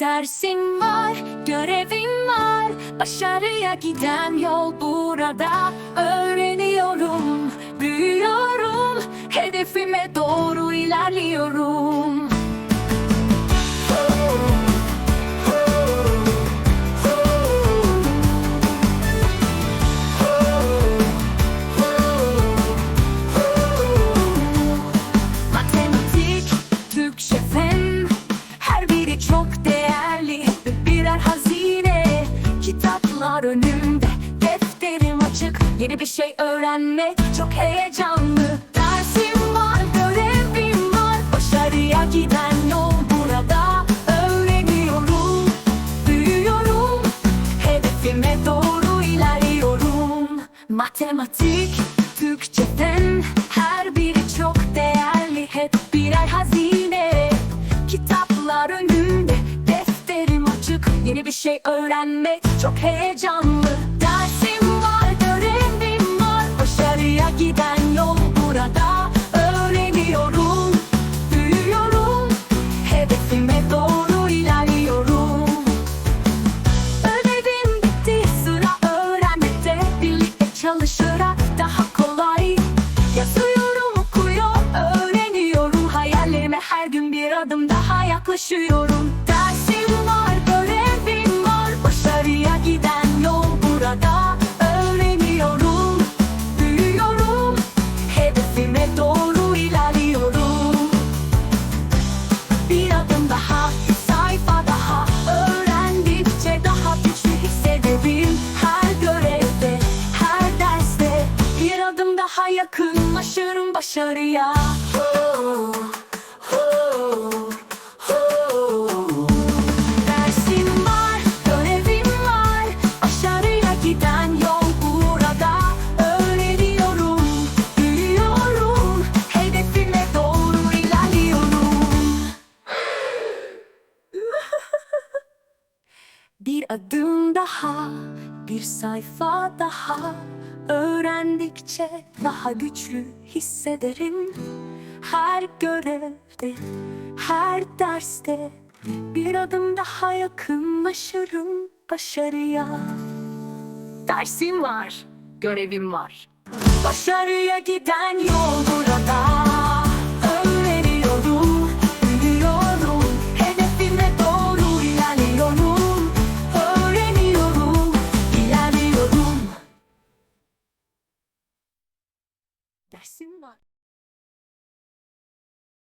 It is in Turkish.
Dersim var, görevim var. Başarıya giden yol burada. Öğreniyorum, büyüyorum. Hedefime doğru ilerliyorum hazine. Kitaplar önümde Defterim açık. Yeni bir şey öğrenmek çok heyecanlı. Dersim var, görevim var. Başarıya giden yol burada. Öğreniyorum, büyüyorum. Hedefime doğru ilerliyorum. Matematik, Yeni bir şey öğrenmek çok heyecanlı. Dersim var, görevim var. Başarıya giden yol burada. Öğreniyorum, büyüyorum. Hedefime doğru ilerliyorum. Ödevim bitti sıra öğrenmekte. Birlikte çalışarak daha kolay. Yazıyorum okuyor öğreniyorum. Hayallerime her gün bir adım daha yaklaşıyorum yakınlaşırım başarıya. Oh, var, görevim var. Başarıya giden yol burada. Öğreniyorum, büyüyorum Hedefime doğru ilerliyorum. Bir adım daha, bir sayfa daha Öğrendikçe daha güçlü hissederim. Her görevde, her derste Bir adım daha yakınlaşırım başarıya. Dersim var, görevim var. Başarıya giden yol burada 脱出の